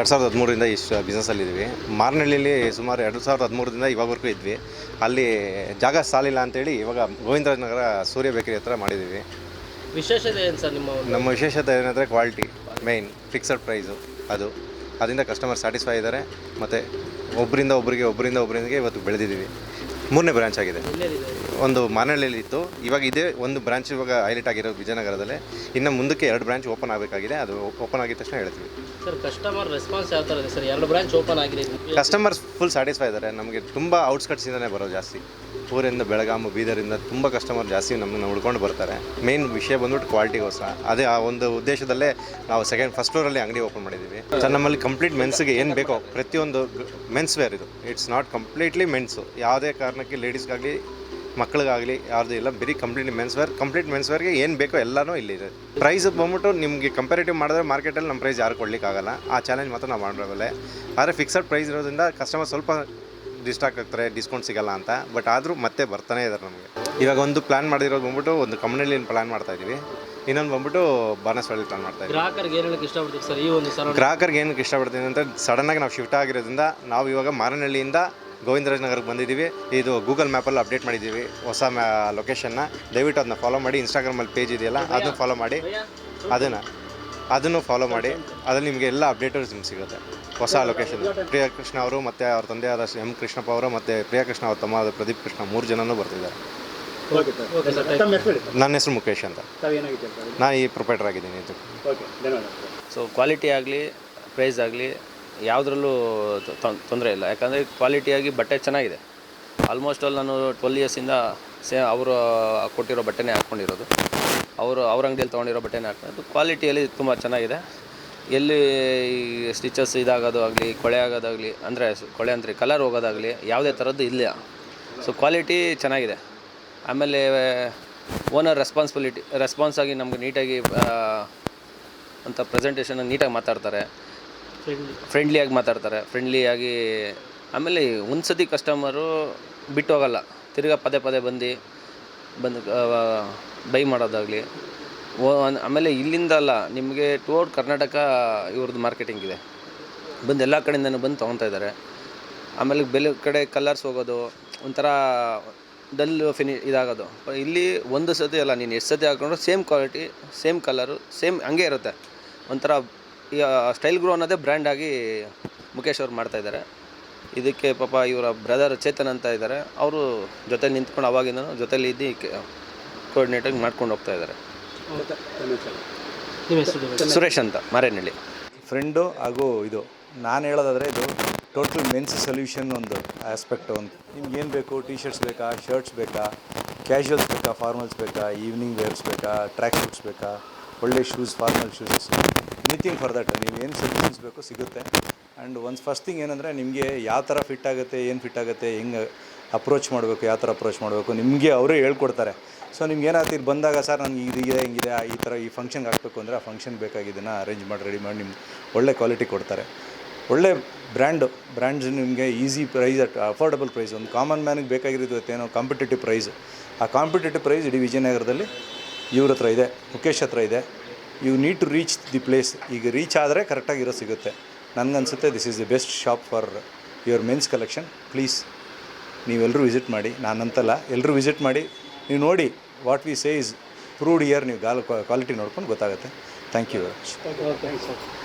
ಎರಡು ಸಾವಿರದ ಹದಿಮೂರರಿಂದ ಇಷ್ಟು ಬಿಸ್ನೆಸ್ಸಲ್ಲಿದ್ದೀವಿ ಮಾರನಹಳ್ಳಿಯಲ್ಲಿ ಸುಮಾರು ಎರಡು ಸಾವಿರದ ಹದಿಮೂರರಿಂದ ಇವಾಗವರೆಗೂ ಇದ್ವಿ. ಅಲ್ಲಿ ಜಾಗ ಸಾಲಿಲ್ಲ ಅಂತೇಳಿ ಇವಾಗ ಗೋವಿಂದರಾಜನಗರ ಸೂರ್ಯ ಬೇಕರಿ ಹತ್ರ ಮಾಡಿದ್ದೀವಿ. ವಿಶೇಷತೆ ಏನು ಸರ್ ನಿಮ್ಮ ನಮ್ಮ ವಿಶೇಷತೆ ಏನಂದರೆ ಕ್ವಾಲಿಟಿ ಮೇಯ್ನ್ ಫಿಕ್ಸಡ್ ಪ್ರೈಸು ಅದು. ಅದರಿಂದ ಕಸ್ಟಮರ್ ಸ್ಯಾಟಿಸ್ಫೈ ಇದ್ದಾರೆ ಮತ್ತು ಒಬ್ಬರಿಂದ ಒಬ್ಬರಿಗೆ ಒಬ್ಬರಿಂದ ಒಬ್ಬರಿಗೆ ಇವತ್ತು ಬೆಳೆದಿದ್ದೀವಿ. ಮೂರನೇ ಬ್ರಾಂಚ್ ಆಗಿದೆ. ಒಂದು ಮಾನಹಳ್ಳಿಯಲ್ಲಿ ಇತ್ತು. ಇವಾಗ ಇದೇ ಒಂದು ಬ್ರಾಂಚ್ ಇವಾಗ ಹೈಲೈಟ್ ಆಗಿರೋದು ವಿಜಯನಗರದಲ್ಲೇ. ಇನ್ನು ಮುಂದಕ್ಕೆ ಎರಡು ಬ್ರಾಂಚ್ ಓಪನ್ ಆಗಬೇಕಾಗಿದೆ. ಅದು ಓಪನ್ ಆಗಿದ ತಕ್ಷಣ ಹೇಳ್ತೀವಿ. ಸರ್ ಕಸ್ಟಮರ್ ರೆಸ್ಪಾನ್ಸ್ ಯಾವ ಥರ ಇದೆ ಸರ್ ಎರಡು ಬ್ರಾಂಚ್ ಓಪನ್ ಆಗಿದೆ. ಕಸ್ಟಮರ್ಸ್ ಫುಲ್ ಸ್ಯಾಟಿಸ್ಫೈ ಇದ್ದಾರೆ. ನಮಗೆ ತುಂಬ ಔಟ್ಸ್ಕಟ್ಸಿಂದನೇ ಬರೋದು ಜಾಸ್ತಿ. ಊರಿಂದ ಬೆಳಗಾಮು ಬೀದರಿಂದ ತುಂಬ ಕಸ್ಟಮರ್ ಜಾಸ್ತಿ ನಮ್ಮನ್ನು ಹುಡ್ಕೊಂಡು ಬರ್ತಾರೆ. ಮೇನ್ ವಿಷಯ ಬಂದ್ಬಿಟ್ಟು ಕ್ವಾಲಿಟಿಗೋಸ್ಕರ ಅದೇ ಆ ಒಂದು ಉದ್ದೇಶದಲ್ಲೇ ನಾವು ಸೆಕೆಂಡ್ ಫಸ್ಟ್ ಫ್ಲೋರಲ್ಲಿ ಅಂಗಡಿ ಓಪನ್ ಮಾಡಿದ್ದೀವಿ ಸೊ ನಮ್ಮಲ್ಲಿ ಕಂಪ್ಲೀಟ್ ಮೆನ್ಸ್ಗೆ ಏನು ಬೇಕೋ ಪ್ರತಿಯೊಂದು ಮೆನ್ಸ್ ವೇರ್ ಇದು. ಇಟ್ಸ್ ನಾಟ್ ಕಂಪ್ಲೀಟ್ಲಿ ಮೆನ್ಸು ಯಾವುದೇ ಕಾರಣಕ್ಕೆ ಲೇಡೀಸ್ಗಾಗಲಿ ಮಕ್ಕಳಿಗಾಗಲಿ ಯಾರ್ದು ಇಲ್ಲ, ಬರೀ complete men's wear complete men's ವೇರ್ಗೆ ಏನು ಬೇಕೋ ಎಲ್ಲನೂ ಇಲ್ಲಿದೆ ಪ್ರೈಸ್ ಬಂದ್ಬಿಟ್ಟು ನಿಮಗೆ ಕಂಪೇರಿಟಿವ್ ಮಾಡಿದ್ರೆ ಮಾರ್ಕೆಟಲ್ಲಿ ನಮ್ಮ ಪ್ರೈಸ್ ಯಾರು ಕೊಡಲಿಕ್ಕಾಗಲ್ಲ. ಆ ಚಾಲೆಂಜ್ ಮಾತ್ರ ನಾವು ಮಾಡಿರಬಲ್ಲೆ ಆದರೆ ಫಿಕ್ಸಡ್ ಪ್ರೈಸ್ ಇರೋದ್ರಿಂದ ಕಸ್ಟಮರ್ ಸ್ವಲ್ಪ ಡಿಸ್ಟ್ರಾಕ್ಟ್ ಆಗ್ತಾರೆ ಡಿಸ್ಕೌಂಟ್ ಸಿಗಲ್ಲ ಅಂತ. ಬಟ್ ಆದರೂ ಮತ್ತೆ ಬರ್ತಾನೆ ಇದ್ದಾರೆ ನಮಗೆ. ಇವಾಗ ಒಂದು ಪ್ಲ್ಯಾನ್ ಮಾಡಿರೋದು ಬಂದ್ಬಿಟ್ಟು ಒಂದು ಕಮ್ಮನಲ್ಲಿ ಪ್ಲ್ಯಾನ್ ಮಾಡ್ತಾ ಇದ್ದೀವಿ. ಇನ್ನೊಂದು ಬಂದ್ಬಿಟ್ಟು ಬಾನಸ್ವಾಡಿ ಪ್ಲಾನ್ ಮಾಡ್ತಾ ಇದ್ದೀವಿ. ಗ್ರಾಹಕರಿಗೆ ಏನು ಹೇಳಕ್ಕೆ ಇಷ್ಟಪಡ್ತೀವಿ ಸರ್ ಈ ಒಂದು ಸರ್ ಗ್ರಾಹಕರಿಗೆ ಏನಕ್ಕೆ ಇಷ್ಟಪಡ್ತೀನಿ ಅಂತ ಸಡನ್ನಾಗಿ ನಾವು ಶಿಫ್ಟ್ ಆಗಿರೋದ್ರಿಂದ ನಾವು ಇವಾಗ ಮಾರನಹಳ್ಳಿಯಿಂದ ಗೋವಿಂದರಾಜನಗರಕ್ಕೆ ಬಂದಿದ್ದೀವಿ. ಇದು ಗೂಗಲ್ ಮ್ಯಾಪಲ್ಲಿ ಅಪ್ಡೇಟ್ ಮಾಡಿದ್ದೀವಿ. ಹೊಸ ಮ್ಯಾ ಲೊಕೇಶನ್ನ ದಯವಿಟ್ಟು ಅದನ್ನ ಫಾಲೋ ಮಾಡಿ. ಇನ್ಸ್ಟಾಗ್ರಾಮಲ್ಲಿ ಪೇಜ್ ಇದೆಯಲ್ಲ ಅದನ್ನು ಫಾಲೋ ಮಾಡಿ. ಅದನ್ನು ಅದನ್ನು ಫಾಲೋ ಮಾಡಿ. ಅದರಲ್ಲಿ ನಿಮಗೆ ಎಲ್ಲ ಅಪ್ಡೇಟರ್ಸ್ ನಿಮ್ಗೆ ಸಿಗುತ್ತೆ. ಹೊಸ ಲೊಕೇಶನ್ ಪ್ರಿಯಾ ಕೃಷ್ಣ ಅವರು ಮತ್ತು ಅವ್ರ ತಂದೆಯಾದ ಎಂ ಕೃಷ್ಣಪ್ಪ ಅವರು ಮತ್ತು ಪ್ರಿಯಾ ಕೃಷ್ಣ ಅವ್ರ ತಮ್ಮ ಆದ ಪ್ರದೀಪ್ ಕೃಷ್ಣ ಮೂರು ಜನನೂ ಬರ್ತಿದ್ದಾರೆ. ನನ್ನ ಹೆಸರು ಮುಖೇಶ್ ಅಂತ. ನಾ ಏನಾಗಿದೆ ಸರ್ ನಾನು ಈ ಪ್ರೊಪೈಟರ್ ಆಗಿದ್ದೀನಿ ಇದು. ಸೊ ಕ್ವಾಲಿಟಿ ಆಗಲಿ ಪ್ರೈಸ್ ಆಗಲಿ ಯಾವುದ್ರಲ್ಲೂ ತೊಂದರೆ ಇಲ್ಲ. ಯಾಕಂದರೆ ಕ್ವಾಲಿಟಿಯಾಗಿ ಬಟ್ಟೆ ಚೆನ್ನಾಗಿದೆ. ಆಲ್ಮೋಸ್ಟ್ ಆಲ್ ನಾನು ಟ್ವೆಲ್ ಇಯರ್ಸಿಂದ ಸೇ ಅವರು ಕೊಟ್ಟಿರೋ ಬಟ್ಟೆನೇ ಹಾಕ್ಕೊಂಡಿರೋದು ಅವರು ಅವ್ರ ಅಂಗಡಿಯಲ್ಲಿ ತೊಗೊಂಡಿರೋ ಬಟ್ಟೆನೇ ಹಾಕ್ಕೊಂಡು ಕ್ವಾಲಿಟಿಯಲ್ಲಿ ತುಂಬ ಚೆನ್ನಾಗಿದೆ. ಎಲ್ಲಿ ಈ ಸ್ಟಿಚಸ್ ಇದಾಗೋದು ಆಗಲಿ, ಕೊಳೆ ಆಗೋದಾಗಲಿ, ಅಂದರೆ ಕೊಳೆ ಅಂದರೆ ಕಲರ್ ಹೋಗೋದಾಗಲಿ ಯಾವುದೇ ಥರದ್ದು ಇಲ್ಲ. ಸೊ ಕ್ವಾಲಿಟಿ ಚೆನ್ನಾಗಿದೆ. ಆಮೇಲೆ ಓನರ್ ರೆಸ್ಪಾನ್ಸಿಬಿಲಿಟಿ ರೆಸ್ಪಾನ್ಸ್ ಆಗಿ ನಮ್ಗೆ ನೀಟಾಗಿ ಅಂತ ಪ್ರೆಸೆಂಟೇಷನ್ ನೀಟಾಗಿ ಮಾತಾಡ್ತಾರೆ. ಫ್ರೆಂಡ್ಲಿ ಫ್ರೆಂಡ್ಲಿಯಾಗಿ ಮಾತಾಡ್ತಾರೆ. ಫ್ರೆಂಡ್ಲಿಯಾಗಿ ಆಮೇಲೆ ಒಂದು ಸತಿ ಕಸ್ಟಮರು ಬಿಟ್ಟು ಹೋಗಲ್ಲ. ತಿರ್ಗಾ ಪದೇ ಪದೇ ಬಂದು ಬಂದು ಬೈ ಮಾಡೋದಾಗಲಿ. ಆಮೇಲೆ ಇಲ್ಲಿಂದ ಅಲ್ಲ, ನಿಮಗೆ ಟೂರ್ ಕರ್ನಾಟಕ ಇವ್ರದ್ದು ಮಾರ್ಕೆಟಿಂಗ್ ಇದೆ. ಬಂದು ಎಲ್ಲ ಕಡೆಯಿಂದನೂ ಬಂದು ತೊಗೊತಾ ಇದ್ದಾರೆ ಆಮೇಲೆ ಬೆಲೆ ಕಡೆ ಕಲರ್ಸ್ ಹೋಗೋದು, ಒಂಥರ ಡಲ್ ಫಿನಿ ಇದಾಗೋದು. ಇಲ್ಲಿ ಒಂದು ಸತಿ ಅಲ್ಲ, ನೀನು ಎಷ್ಟು ಸತಿ ಹಾಕೊಂಡ್ರು same quality same colour same ಹಂಗೆ ಇರುತ್ತೆ. ಒಂಥರ ಈ ಸ್ಟೈಲ್ ಗ್ರೋ ಅನ್ನೋದೇ ಬ್ರ್ಯಾಂಡ್ ಆಗಿ ಮುಖೇಶ್ ಅವ್ರು ಮಾಡ್ತಾಯಿದ್ದಾರೆ ಇದಕ್ಕೆ ಪಾಪ ಇವರ ಬ್ರದರ್ ಚೇತನ್ ಅಂತ ಇದ್ದಾರೆ ಅವರು ಜೊತೆ ನಿಂತ್ಕೊಂಡು ಅವಾಗಿಂದ ಜೊತೇಲಿ ಇದ್ದು ಕೋಆರ್ಡಿನೇಟಾಗಿ ಮಾಡ್ಕೊಂಡು ಹೋಗ್ತಾ ಇದ್ದಾರೆ ನಿಮ್ಮ ಹೆಸರು ಸುರೇಶ್ ಅಂತ ಮಾರೇನಹಳ್ಳಿ. ಫ್ರೆಂಡು ಹಾಗೂ ಇದು ನಾನು ಹೇಳೋದಾದರೆ ಇದು ಟೋಟಲ್ ಮೆನ್ಸ್ ಸೊಲ್ಯೂಷನ್ ಒಂದು ಆಸ್ಪೆಕ್ಟ್ ಒಂದು. ನಿಮ್ಗೆ ಏನು ಬೇಕು? ಟಿ ಶರ್ಟ್ಸ್ ಬೇಕಾ? ಶರ್ಟ್ಸ್ ಬೇಕಾ? ಕ್ಯಾಶುವಲ್ಸ್ ಬೇಕಾ? ಫಾರ್ಮಲ್ಸ್ ಬೇಕಾ? ಈವ್ನಿಂಗ್ ವೇರ್ಸ್ ಬೇಕಾ? ಟ್ರ್ಯಾಕ್ ಸೂಟ್ಸ್ ಬೇಕಾ? ಒಳ್ಳೆ shoes formal shoes anything for that ನೀವು ಏನು ಸೊಲ್ಯೂಷನ್ಸ್ ಬೇಕು ಸಿಗುತ್ತೆ. ಆ್ಯಂಡ್ ಒಂದು ಫಸ್ಟ್ ಥಿಂಗ್ ಏನಂದರೆ ನಿಮಗೆ ಯಾವ ಥರ ಫಿಟ್ ಆಗುತ್ತೆ ಏನು ಫಿಟ್ ಆಗುತ್ತೆ ಹೆಂಗೆ ಅಪ್ರೋಚ್ ಮಾಡಬೇಕು, ಯಾವ ಥರ ಅಪ್ರೋಚ್ ಮಾಡಬೇಕು, ನಿಮಗೆ ಅವರೇ ಹೇಳ್ಕೊಡ್ತಾರೆ. ಸೊ ನಿಮ್ಗೆ ಏನಾಗ್ತಿ ಬಂದಾಗ ಸರ್ ನನಗೆ ಇದಿದೆ ಹಿಂಗಿದೆ ಈ ಥರ ಈ ಫಂಕ್ಷನ್ಗೆ ಹಾಕಬೇಕು ಅಂದರೆ ಆ ಫಂಕ್ಷನ್ ಬೇಕಾಗಿದ್ದನ್ನು ಅರೇಂಜ್ ಮಾಡಿ ರೆಡಿ ಮಾಡಿ ನಿಮ್ಗೆ ಒಳ್ಳೆ ಕ್ವಾಲಿಟಿ ಕೊಡ್ತಾರೆ. ಒಳ್ಳೆ ಬ್ರ್ಯಾಂಡು ಬ್ರ್ಯಾಂಡ್ಸ್ ನಿಮಗೆ easy price at affordable price ಒಂದು ಕಾಮನ್ ಮ್ಯಾನಿಗೆ ಬೇಕಾಗಿರೋದು ಏನೋ ಕಾಂಪಿಟೇಟಿವ್ ಪ್ರೈಸ್ ಆ ಕಾಂಪಿಟೇಟಿವ್ ಪ್ರೈಸ್ ಇಡೀ ವಿಜಯನಗರದಲ್ಲಿ ಇವ್ರ ಹತ್ರ ಇದೆ, ಮುಖೇಶ್ ಹತ್ರ ಇದೆ. You need to reach the place ಈಗ ರೀಚ್ ಆದರೆ ಕರೆಕ್ಟಾಗಿರೋ ಸಿಗುತ್ತೆ. ನನಗನ್ಸುತ್ತೆ this is the best shop for your men's collection please ನೀವೆಲ್ಲರೂ ವಿಸಿಟ್ ಮಾಡಿ, ನಾನಂತಲ್ಲ ಎಲ್ಲರೂ ವಿಸಿಟ್ ಮಾಡಿ, ನೀವು ನೋಡಿ what we say is proved year ನೀವು ಗಾಲ್ ಕ್ವಾಲಿಟಿ ನೋಡ್ಕೊಂಡು ಗೊತ್ತಾಗುತ್ತೆ. Thank you very much